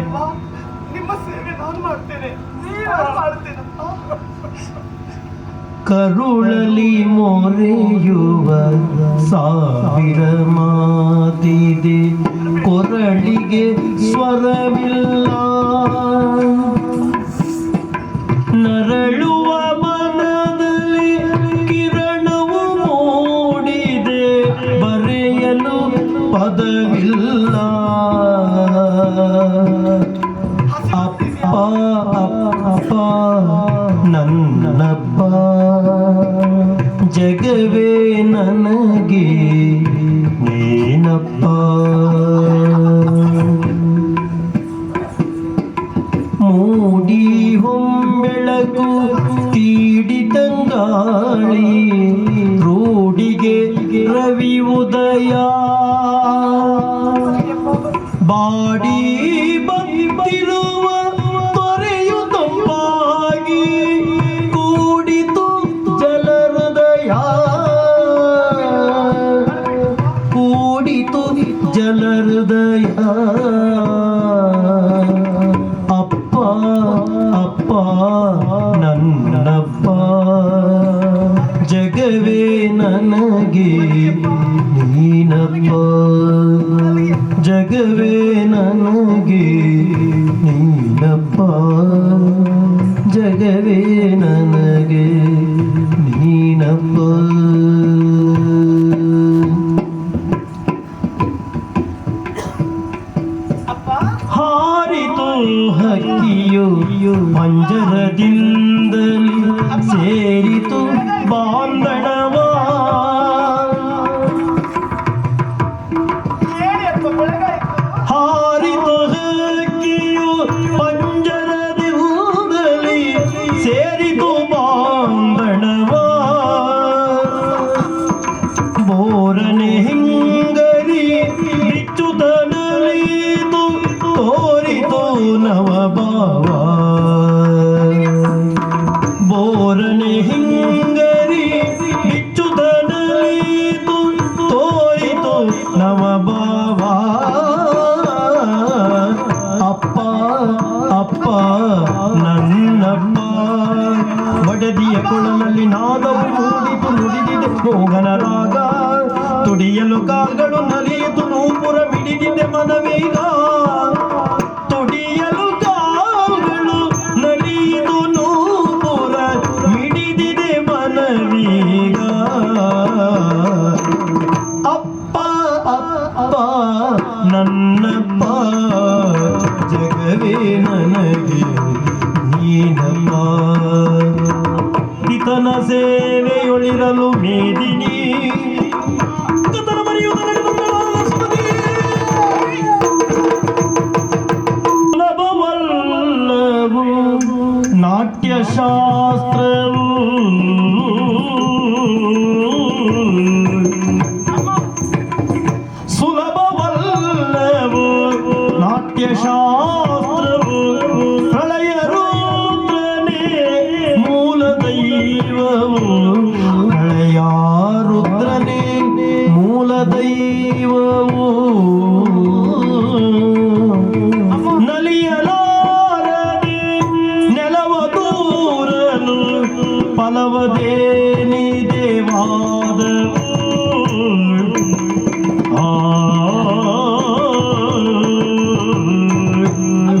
ಅಪ್ಪ ನಿಮ್ಮ ಸೇವೆ ನಾನು ಮಾಡ್ತೇನೆ. ನೀನು ಮಾಡ್ತೇನಪ್ಪ ಕರುಳಲಿ ಮೊರೆಯುವ ಸಾವಿರ ಮಾತಿದೆ ಕೊರಳಿಗೆ ಸ್ವರವಿಲ್ಲ. ನರಳುವ ಮನದಲ್ಲಿ ಕಿರಣವು ಮೂಡಿದೆ. ಬರೆಯಲು ಪದವಿಲ್ಲ. ಜಗವೇ ನನಗೆ ನೀನಪ್ಪ ಮೂಡಿ ಹೊಂಬೆಳಕು ತೀಡಿ ತಂಗಾಳಿ ರೂಢಿಗೆ ರವಿ ಉದಯ ಬಾಡಿ ನನ್ನಪ್ಪ ಜಗವೇ ನನಗೆ ನೀನಪ್ಪ ಜಗವೇ ನನಗೆ ನೀನಪ್ಪ ಜಗವೇ ನನಗೆ ಹಕ್ಕಿಯು ಪಂಜರದಿಂದಲಿ ಸೇರಿತು ಬಾಂಧಣವ ಬಡದಿಯ ಕೊಳಲಲ್ಲಿ ನಾದವು ಮೂಡಿತು ನುಡಿದಿದೆ. ಮೋಹನ ರಾಗ ತುಡಿಯಲು ಕಾಲ್ಗಳು ನಲಿಯಿತು, ನೂಪುರ ಬಿಡಿದಿದೆ ಮನವೀಗ. ತುಡಿಯಲು ಕಾಲ್ಗಳು ನಲಿಯಿತು, ನೂಪುರ ಬಿಡಿದಿದೆ ಮನವೀಗ. ಅಪ್ಪ ಅಪ್ಪ, ನನ್ನಪ್ಪ, ಜಗವೇ ನನಗೆ ನೀನಪ್ಪ നാട്യശാസ്ത്രം സുലഭവല്ലവോ നാട്യശാസ്ത്രം Father.